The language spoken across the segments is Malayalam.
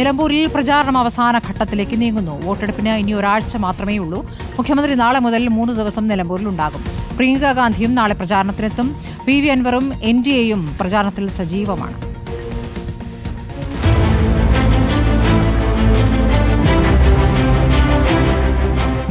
നിലമ്പൂരിൽ പ്രചാരണം അവസാന ഘട്ടത്തിലേക്ക് നീങ്ങുന്നു. വോട്ടെടുപ്പിന് ഇനി ഒരാഴ്ച മാത്രമേ ഉള്ളൂ. മുഖ്യമന്ത്രി നാളെ മുതൽ മൂന്ന് ദിവസം നിലമ്പൂരിൽ ഉണ്ടാകും. പ്രിയങ്ക ഗാന്ധിയും നാളെ പ്രചാരണത്തിനെത്തും. പി വി അൻവറും എൻ ഡി എയും പ്രചാരണത്തിൽ സജീവമാണ്.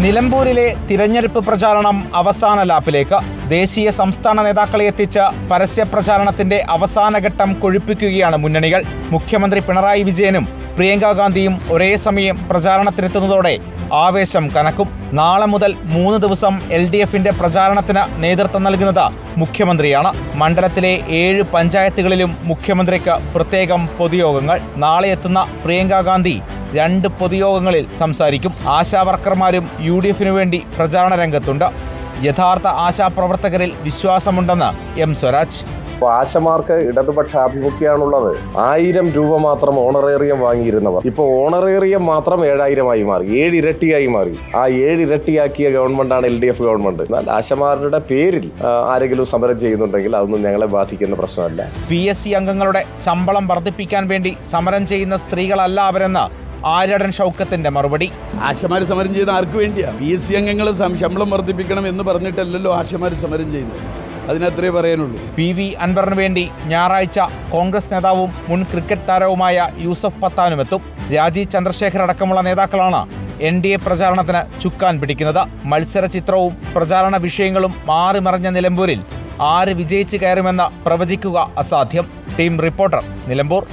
നിലമ്പൂരിലെ തിരഞ്ഞെടുപ്പ് പ്രചാരണം അവസാന ലാപ്പിലേക്ക്. ദേശീയ സംസ്ഥാന നേതാക്കളെ എത്തിച്ച പരസ്യ പ്രചാരണത്തിന്റെ അവസാനഘട്ടം കൊഴുപ്പിക്കുകയാണ് മുന്നണികൾ. മുഖ്യമന്ത്രി പിണറായി വിജയനും പ്രിയങ്ക ഗാന്ധിയും ഒരേ സമയം പ്രചാരണത്തിനെത്തുന്നതോടെ ആവേശം കനക്കും. നാളെ മുതൽ മൂന്ന് ദിവസം എൽ ഡി എഫിന്റെ പ്രചാരണത്തിന് നേതൃത്വം നൽകുന്നത് മുഖ്യമന്ത്രിയാണ്. മണ്ഡലത്തിലെ ഏഴ് പഞ്ചായത്തുകളിലും മുഖ്യമന്ത്രിക്ക് പ്രത്യേകം പൊതുയോഗങ്ങൾ. നാളെ എത്തുന്ന പ്രിയങ്ക ഗാന്ധി രണ്ട് പൊതുയോഗങ്ങളിൽ സംസാരിക്കും. ആശാവർക്കർമാരും യു ഡി എഫിനു വേണ്ടി പ്രചാരണ രംഗത്തുണ്ട്. യഥാർത്ഥ ആശാപ്രവർത്തകരിൽ വിശ്വാസമുണ്ടെന്ന് എം സ്വരാജ്. അപ്പോൾ ആശമാർക്ക് ഇടതുപക്ഷ ആഭിമുഖ്യമാണുള്ളത് ആയിരം രൂപ മാത്രം ഓണറേറിയം വാങ്ങിയിരുന്നവർ. ഇപ്പോൾ ഓണറേറിയം മാത്രം ഏഴായിരമായി മാറി. ഏഴ് ഇരട്ടിയായി മാറി. ആ ഏഴ് ഇരട്ടിയാക്കിയ ഗവൺമെന്റാണ് എൽ ഡി എഫ് ഗവൺമെന്റ്. എന്നാൽ ആശമാരുടെ പേരിൽ ആരെങ്കിലും സമരം ചെയ്യുന്നുണ്ടെങ്കിൽ അതൊന്നും ഞങ്ങളെ ബാധിക്കുന്ന പ്രശ്നമല്ല. പി എസ് സി അംഗങ്ങളുടെ ശമ്പളം വർദ്ധിപ്പിക്കാൻ വേണ്ടി സമരം ചെയ്യുന്ന സ്ത്രീകളല്ല അവരെന്ന് ആര്യടൻ ഷൗക്കത്തിന്റെ മറുപടി? ആശമാര് സമരം ചെയ്ത ആർക്ക് വേണ്ടിയാ? പി എസ് സി അംഗങ്ങൾ ശമ്പളം വർദ്ധിപ്പിക്കണം എന്ന് പറഞ്ഞിട്ടല്ലല്ലോ ആശമാര് സമരം ചെയ്തത് അതിനത്രേ പറയാനുള്ളൂ. പി വി അൻവറിന് വേണ്ടി ഞായറാഴ്ച കോൺഗ്രസ് നേതാവും മുൻ ക്രിക്കറ്റ് താരവുമായ യൂസഫ് പത്താനുമെത്തും. രാജീവ് ചന്ദ്രശേഖർ അടക്കമുള്ള നേതാക്കളാണ് എൻ ഡി എ പ്രചാരണത്തിന് ചുക്കാൻ പിടിക്കുന്നത്. മത്സര ചിത്രവും പ്രചാരണ വിഷയങ്ങളും മാറിമറിഞ്ഞ നിലമ്പൂരിൽ ആര് വിജയിച്ചു കയറുമെന്ന് പ്രവചിക്കുക അസാധ്യം. Team reporter Nilambur.